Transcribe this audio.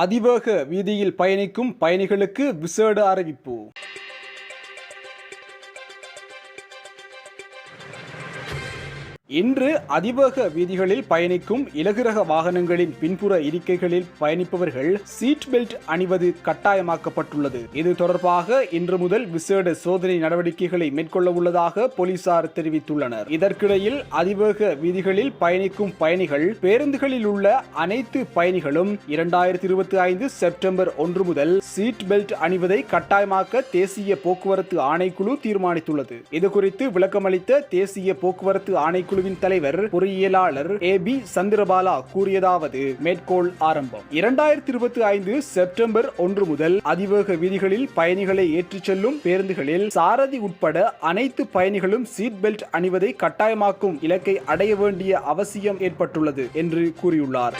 அதிவேக வீதியில் பயணிக்கும் பயணிகளுக்கு விசேட அறிவிப்பு. இன்று அதிவேக வீதிகளில் பயணிக்கும் இலகுரக வாகனங்களின் பின்புற இருக்கைகளில் பயணிப்பவர்கள் சீட் பெல்ட் அணிவது கட்டாயமாக்கப்பட்டுள்ளது. இது தொடர்பாக இன்று முதல் விசேட சோதனை நடவடிக்கைகளை மேற்கொள்ள உள்ளதாக போலீசார் தெரிவித்துள்ளனர். இதற்கிடையில் அதிவேக வீதிகளில் பயணிக்கும் பயணிகள் பேருந்துகளில் உள்ள அனைத்து பயணிகளும் இரண்டாயிரத்தி இருபத்தி ஐந்து செப்டம்பர் ஒன்று முதல் சீட் பெல்ட் அணிவதை கட்டாயமாக்க தேசிய போக்குவரத்து ஆணைக்குழு தீர்மானித்துள்ளது. இதுகுறித்து விளக்கமளித்த தேசிய போக்குவரத்து ஆணைக்குழு குழுவின் தலைவர் பொறியியலாளர் ஏ பி சந்திரபாலா கூறியதாவது மேற்கோள் ஆரம்பம். இரண்டாயிரத்தி இருபத்தி ஐந்து செப்டம்பர் ஒன்று முதல் அதிவேக வீதிகளில் பயணிகளை ஏற்றிச் செல்லும் பேருந்துகளில் சாரதி உட்பட அனைத்து பயணிகளும் சீட் பெல்ட் அணிவதை கட்டாயமாக்கும் இலக்கை அடைய வேண்டிய அவசியம் ஏற்பட்டுள்ளது என்று கூறியுள்ளார்.